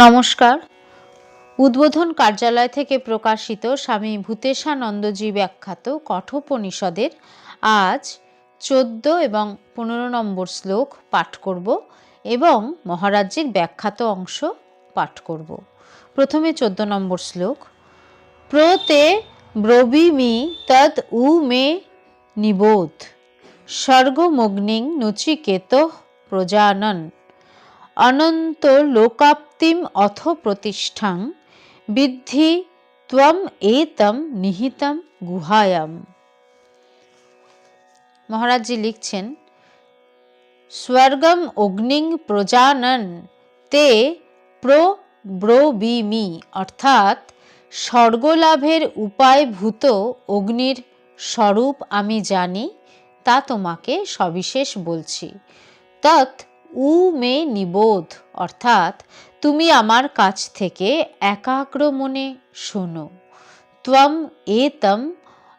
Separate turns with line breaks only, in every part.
নমস্কার। উদ্বোধন কার্যালয় থেকে প্রকাশিত স্বামী ভূতেশানন্দজি ব্যাখ্যাত কঠোপনিষদের আজ চোদ্দ এবং পনেরো নম্বর শ্লোক পাঠ করব এবং মহারাজ্যের ব্যাখ্যাত অংশ পাঠ করব। প্রথমে চোদ্দ নম্বর শ্লোক। প্রতে ব্রবিমি তদ উ মে নিবোধ। স্বর্গমগ্নিং নচিকেত প্রজানন। অনন্ত লোকাপ্তিম অথ প্রতিষ্ঠাং বিদ্ধি ত্বম এতম নিহিতম গুহায়াম। মহারাজজি লিখছেন, স্বর্গম অগ্নিং প্রজানন তে প্রব্রবিমি অর্থাৎ স্বর্গলাভের উপায়ভূত অগ্নির স্বরূপ আমি জানি, তা তোমাকে সবিশেষ বলছি। তৎ উ মে নিবোধ অর্থাৎ তুমি আমার কাছ থেকে একাগ্র মনে শোনো। ত্বম এতম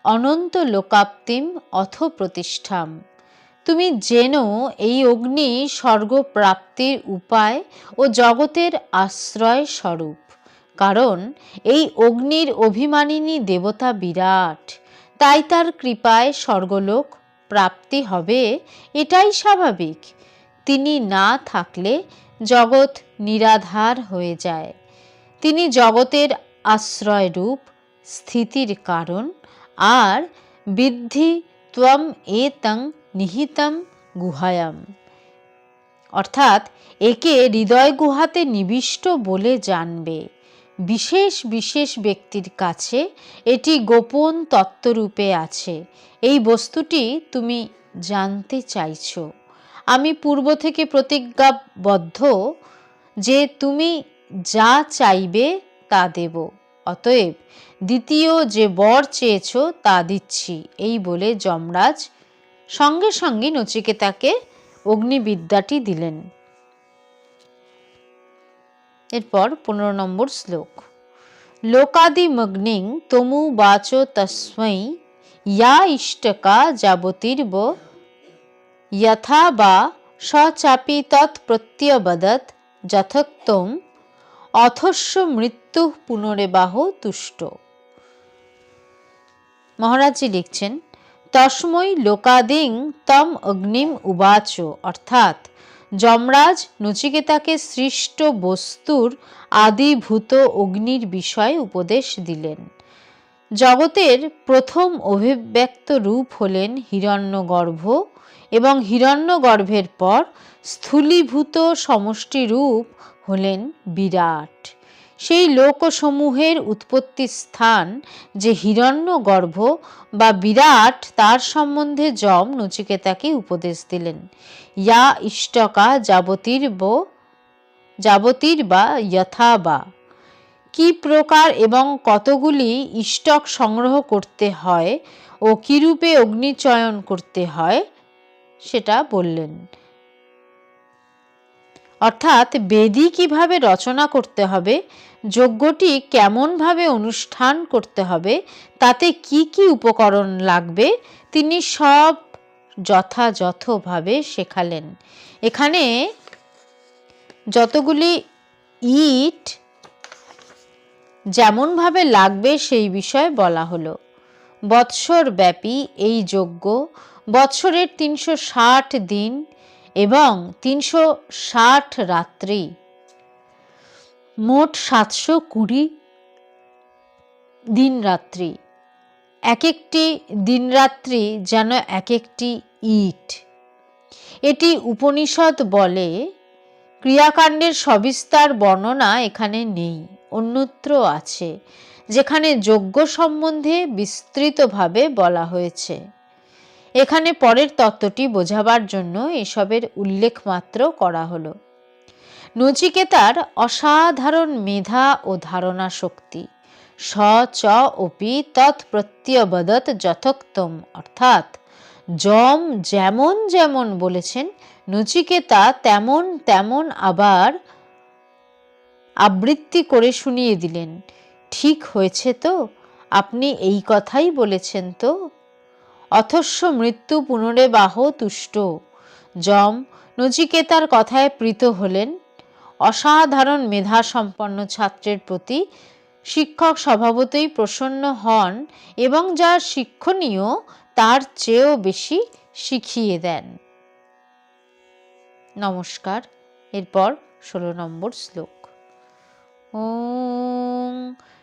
অনন্ত লোকাপ্তিম অথ প্রতিষ্ঠাম। তুমি যেন এই অগ্নি স্বর্গপ্রাপ্তির উপায় ও জগতের আশ্রয় স্বরূপ, কারণ এই অগ্নির অভিমানিনী দেবতা বিরাট। তাই তার কৃপায় স্বর্গলোক প্রাপ্তি হবে, এটাই স্বাভাবিক। তিনি না থাকলে জগৎ নিরাধার হয়ে যায়। তিনি জগতের আশ্রয়রূপ, স্থিতির কারণ, আর বিদ্ধি ত্বম এতং নিহিতম গুহায়াম। অর্থাৎ একে হৃদয় গুহাতে নিবিষ্ট বলে জানবে। বিশেষ বিশেষ ব্যক্তির কাছে এটি গোপন তত্ত্বরূপে আছে। এই বস্তুটি তুমি জানতে চাইছো। আমি পূর্ব থেকে প্রতিজ্ঞাবদ্ধ যে তুমি যা চাইবে তা দেব। অতএব দ্বিতীয় যে বর চেয়েছ তা দিচ্ছি। এই বলে যমরাজ সঙ্গে সঙ্গে নচিকেতাকে অগ্নিবিদ্যাটি দিলেন। এরপর পনেরো নম্বর শ্লোক। লোকাদিমগ্নিং তমু বাচ তস্মৈ, ইয়া ইষ্টকা যাবতীর্ব यथा স চাপি তৎপ্রত্যবদত যথোক্তম অথস্য মৃত্যু পুনরেবাহ তুষ্ট মহারাজজি লিখছেন তসময় লোকাদিং তম অগ্নিম উবাচ অর্থাৎ যমরাজ নচিকেতাকে সৃষ্ট বস্তুর আদিভূত অগ্নির বিষয়ে উপদেশ দিলেন জগতের প্রথম অভিব্যক্ত রূপ হলেন হিরণ্যগর্ভ এবং হিরণ্যগর্ভের পর স্থূলীভূত সমষ্টি রূপ হলেন বিরাট। সেই লোকসমূহের উৎপত্তি স্থান যে হিরণ্যগর্ভ বা বিরাট, তার সম্বন্ধে যম নচিকেতাকে উপদেশ দিলেন। ইয়া ইষ্টকা যাবতীর যাবতীর বা যথা বা। কি প্রকার এবং কতগুলি ইষ্টক সংগ্রহ করতে হয় ও কিরূপে অগ্নিচয়ন করতে হয় সেটা বললেন। অর্থাৎ বেদি কীভাবে রচনা করতে হবে, যজ্ঞটি কেমনভাবে অনুষ্ঠান করতে হবে, তাতে কি কি উপকরণ লাগবে, তিনি সব যথাযথভাবে শেখালেন। এখানে যতগুলি ইট যেমনভাবে লাগবে সেই বিষয়ে বলা হলো। বৎসর ব্যাপী এই যজ্ঞ বৎসরের তিনশো ষাট দিন এবং তিনশো ষাট রাত্রি। মোট সাতশো কুড়ি দিন রাত্রি। এক একটি দিনরাত্রি যেন এক একটি ইট। এটি উপনিষদ বলে, ক্রিয়াকাণ্ডের সবিস্তার বর্ণনা এখানে নেই, অন্যত্র আছে, যেখানে যজ্ঞ সম্বন্ধে বিস্তৃতভাবে বলা হয়েছে। এখানে পরের তত্ত্বটি বোঝাবার জন্য এসবের উল্লেখ মাত্র করা হলো। নচিকেতার অসাধারণ মেধা ও ধারণা শক্তি, স, চ অপি তৎপ্রত্যবদত যথোক্তম, অর্থাৎ যম যেমন যেমন বলেছেন নচিকেতা তেমন তেমন আবার আবৃত্তি করে শুনিয়ে দিলেন। ঠিক হয়েছে তো? আপনি এই কথাই বলেছেন তো? অথস্য মৃত্যু পুনরে বাহ তুষ্ট। যম নচিকেতার কথায় প্রীত হলেন। অসাধারণ মেধা সম্পন্ন ছাত্রের প্রতি শিক্ষক স্বভাবতই প্রসন্ন হন এবং যা শিক্ষণীয় তার চেয়েও বেশি শিখিয়ে দেন। নমস্কার। এরপর ষোলো নম্বর শ্লোক। ওং